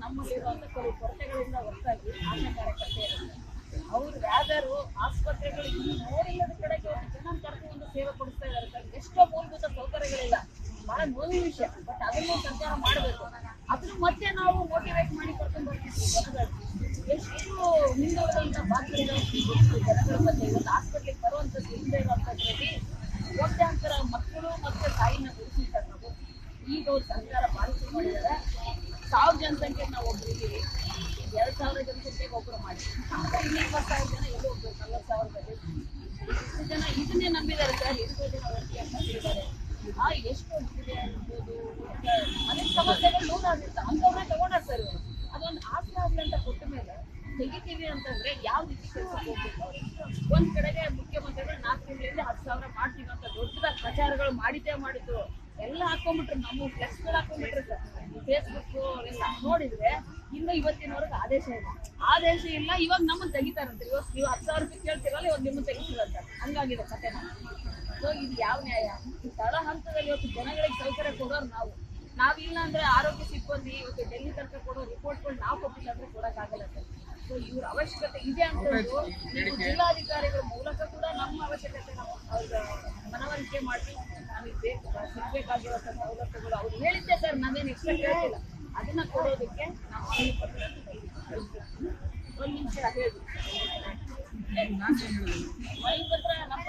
ನಮ್ಮ ಕೊರತೆಗಳಿಂದ ಹೊರತಾಗಿ ಆಶಾ ಕಾರ್ಯಕರ್ತೆ ಇರುತ್ತೆ ಅವ್ರು ಯಾವ್ದಾರು ಆಸ್ಪತ್ರೆಗಳು ಇಲ್ಲಿ ನೋಡಿಲ್ಲದ ಕಡೆಗೆ ಒಂದು ಜನ ಒಂದು ಸೇವೆ ಕೊಡಿಸ್ತಾ ಇದ್ದಾರೆ ಎಷ್ಟೋ ಮೂಲಭೂತ ಸೌಕರ್ಯಗಳಿಲ್ಲ. ಬಹಳ ನೋವಿನ ವಿಷಯ, ಬಟ್ ಅದನ್ನು ಸರ್ಕಾರ ಮಾಡಬೇಕು. ಅದನ್ನು ಮತ್ತೆ ನಾವು ಮೋಟಿವೇಟ್ ಮಾಡಿ ಕರ್ಕೊಂಡು ಬರ್ತೀವಿ ಎಷ್ಟು ಹಿಂದುಳಿದಂತ ಭಾಗಗಳಿರೋ ಜನಗಳ ಬಗ್ಗೆ ಇವತ್ತು ಆಸ್ಪತ್ರೆಗೆ ಬರುವಂಥದ್ದು ಇಲ್ಲದೆ ಇರುವಂಥದ್ರಲ್ಲಿ ಕೋಟ್ಯಾಂತರ ಮಕ್ಕಳು ಮತ್ತೆ ತಾಯಿನ ಗುರುತಿಸ್ತಾರೆ ನಾವು. ಈಗ ಸರ್ಕಾರ ಪಾಲಿಸಿ ಮಾಡಿದ್ದಾರೆ. ಸಾವಿರ ಜನಸಂಖ್ಯೆ ನಾವು ಒಬ್ರು ಒಬ್ರು ಮಾಡಿ ಇನ್ನು ಇಪ್ಪತ್ತು ಸಾವಿರ ಜನ ಎಲ್ಲಿ ಹೋಗ್ಬೇಕು ನಲ್ವತ್ತು ಇಷ್ಟು ಜನ ಇದನ್ನೇ ನಂಬಿದ್ದಾರೆ ಸರ್ ಎಷ್ಟು ಜನ ಒಟ್ಟಿಗೆ ಅಂತ ಹೇಳಿದ್ದಾರೆ ಆ ಎಷ್ಟು ಹೋಗ್ತಿದೆ ಅನ್ಬೋದು ಅನೇಕ ಸಮಸ್ಯೆಗಳು ಲೋನ್ ಆಗಿರುತ್ತೆ ಅಂಥವ್ರನ್ನೇ ತಗೊಂಡಾರ ಸರ್. ಅದೊಂದು ಆಸೆ ಆಗ್ಲಿ ಅಂತ ಕೊಟ್ಟ ಮೇಲೆ ತೆಗಿತೀವಿ ಅಂತಂದ್ರೆ ಯಾವ ರೀತಿ ಕೆಲಸಕ್ಕೆ ಹೋಗ್ಬೇಕು ಅವ್ರು ಒಂದ್ ಕಡೆಗೆ ಮುಖ್ಯಮಂತ್ರಿಗಳು ನಾಲ್ಕು ತಿಂಗಳಿಂದ ಹತ್ತು ಸಾವಿರ ಮಾಡ್ತೀವಿ ಅಂತ ದೊಡ್ಡದಾಗಿ ಪ್ರಚಾರಗಳು ಮಾಡಿದ್ದೇ ಮಾಡಿದ್ರು ಎಲ್ಲ ಹಾಕೊಂಡ್ಬಿಟ್ರು ನಮ್ಮ ಫ್ಲೆಕ್ಸ್ಗಳು ಹಾಕೊಂಡ್ಬಿಟ್ರು ಸರ್ ಫೇಸ್ಬುಕ್ ಎಲ್ಲ ನೋಡಿದ್ರೆ ಇನ್ನು ಇವತ್ತಿನವರೆಗೆ ಆದೇಶ ಇಲ್ಲ. ಆದೇಶ ಇಲ್ಲ ಇವಾಗ ನಮ್ಮನ್ನ ತೆಗಿತಾರಂತೆ. ಇವತ್ತು ನೀವು ಹತ್ತು ಸಾವಿರ ರೂಪಾಯಿ ಕೇಳ್ತಿರಲ್ಲ ಇವಾಗ ನಿಮ್ಮನ್ನ ತೆಗಿತಿರಂತ. ಹಂಗಾಗಿದೆ ಕತೆ ಸೊ ಇದು ಯಾವ ನ್ಯಾಯ? ಈ ತಳ ಹಂತದಲ್ಲಿ ಇವತ್ತು ಜನಗಳಿಗೆ ಸೌಕರ್ಯ ಕೊಡೋರು ನಾವು. ನಾವಿಲ್ಲ ಅಂದ್ರೆ ಆರೋಗ್ಯ ಸಿಬ್ಬಂದಿ ಇವತ್ತು ಡೆಲ್ಲಿ ತನಕ ಕೊಡೋ ರಿಪೋರ್ಟ್ಗಳು ನಾವು ಕೊಟ್ಟಿಲ್ಲ ಅಂದ್ರೆ ಕೊಡಕ್ಕಾಗಲ್ಲ ಸರ್. ಸೊ ಇವ್ರ ಅವಶ್ಯಕತೆ ಇದೆ ಅಂತ ನೀವು ಜಿಲ್ಲಾಧಿಕಾರಿಗಳ ಮೂಲಕ ಕೂಡ ನಮ್ಮ ಅವಶ್ಯಕತೆ ನಾವು ಅವ್ರ ಮನವರಿಕೆ ಮಾಡಿ ನಮಗೆ ಬೇಕು. ಸವಲತ್ತುಗಳು ಅವ್ರು ಹೇಳಿದ್ದೆ ಸರ್ ನಾವೇನು ಎಕ್ಸ್ಟ್ರಾ ಕೇಳ್ತಿಲ್ಲ. ಅದನ್ನ ಕೊಡೋದಕ್ಕೆ ನಾವು ಒಂದ್ ನಿಮಿಷ ಹೇಳಿ. ಮನವಿ ಪತ್ರ ನಮ್ಮ